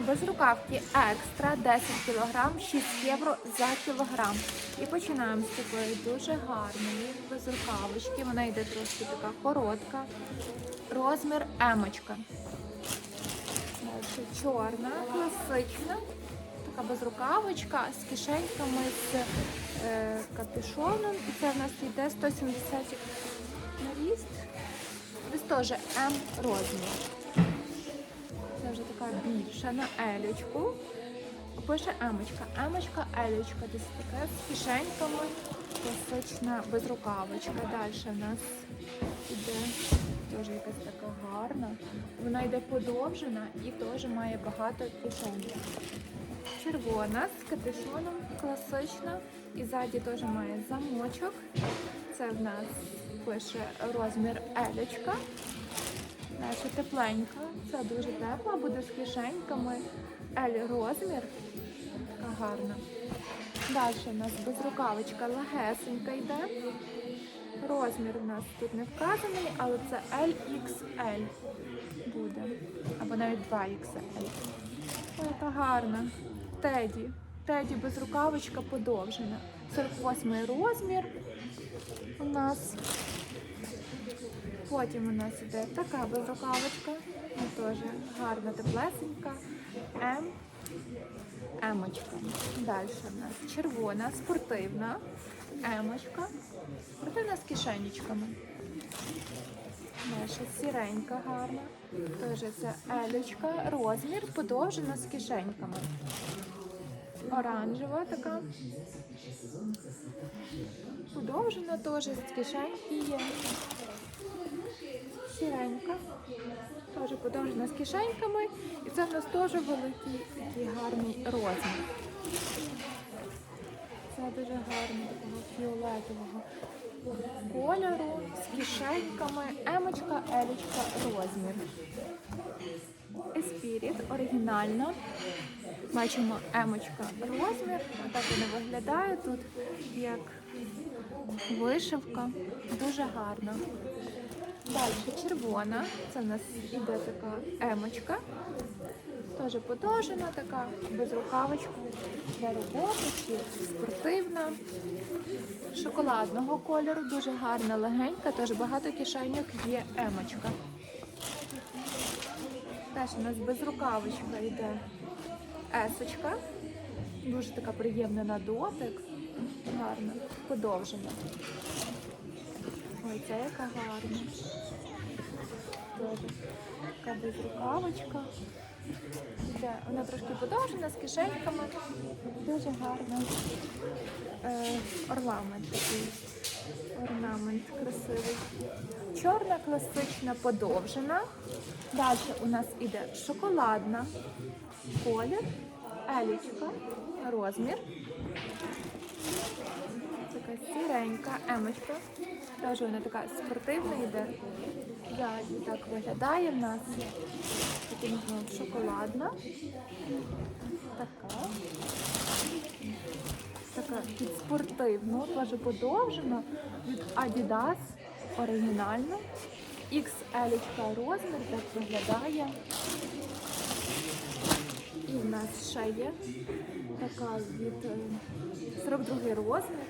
Безрукавки екстра 10 кг, 6 євро за кілограм. І починаємо з такої дуже гарної безрукавочки. Вона йде трошки така коротка. Розмір емочка. Чорна, класична. Така безрукавочка з кишеньками з е, капюшоном. І це в нас йде 170 на ріст. Десь теж М розмір. Вже така більша на елючку. Пише емочка. Емочка, елючка. Десь таке з кишеньками. Класична безрукавочка. Далі в нас іде теж якась така гарна. Вона йде подовжена і теж має багато кишень. Червона з капюшоном, класична. І ззаді теж має замочок. Це в нас пише розмір елючка. Далі тепленька. Це дуже тепла, буде з кишеньками. L розмір. Така гарна. Далі у нас безрукавочка легесенька йде. Розмір у нас тут не вказаний, але це LXL буде. Або навіть 2XL. Ой, яка гарна. Теді. Теді безрукавочка подовжена. 48 розмір у нас. Потім у нас іде така безрукавочка. Ну, теж гарна, теплесенька. М. Емочка. Далі у нас червона, спортивна. Емочка. Спортивна з кишенечками. Далі сіренька гарна. Теж це елючка. Розмір подовжена з кишеньками. Оранжева така. Подовжена теж з кишеньки є. Сіренька. Теж подовжена з кишеньками. І це в нас теж великий такий гарний розмір. Це дуже гарно такого фіолетового кольору з кишеньками. Емочка, елічка, розмір. Esprit оригінальна. Бачимо емочка розмір. Так вона виглядає тут як вишивка. Дуже гарно. Далі червона. Це в нас іде така емочка. Теж подовжена, така безрукавочка для роботи, чи спортивна. Шоколадного кольору, дуже гарна, легенька, теж багато кишеньок є емочка. Теж у нас безрукавочка йде есочка. Дуже така приємна на дотик. Гарна, подовжена. Ой, це яка гарна. Теж така безрукавочка. Йде. Вона трошки подовжена з кишеньками. Дуже гарна. Е, орнамент такий. Орнамент красивий. Чорна, класична, подовжена. Далі у нас іде шоколадна колір, елічка, розмір. Така сіренька, емочка. Теж вона така спортивна йде. Так виглядає в нас. Таким знову шоколадна. Під спортивну, теж подовжена. Від Adidas оригінальна. XL розмір так виглядає. І в нас ще є така від е, 42 розмір.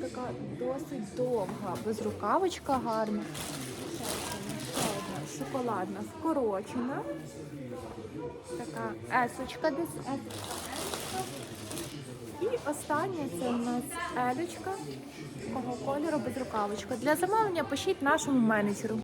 Така досить довга, безрукавочка гарна. Шоколадна, вкорочена. Така есочка десь. есочка. І остання це у нас елючка такого кольору без безрукавочка. Для замовлення пишіть нашому менеджеру.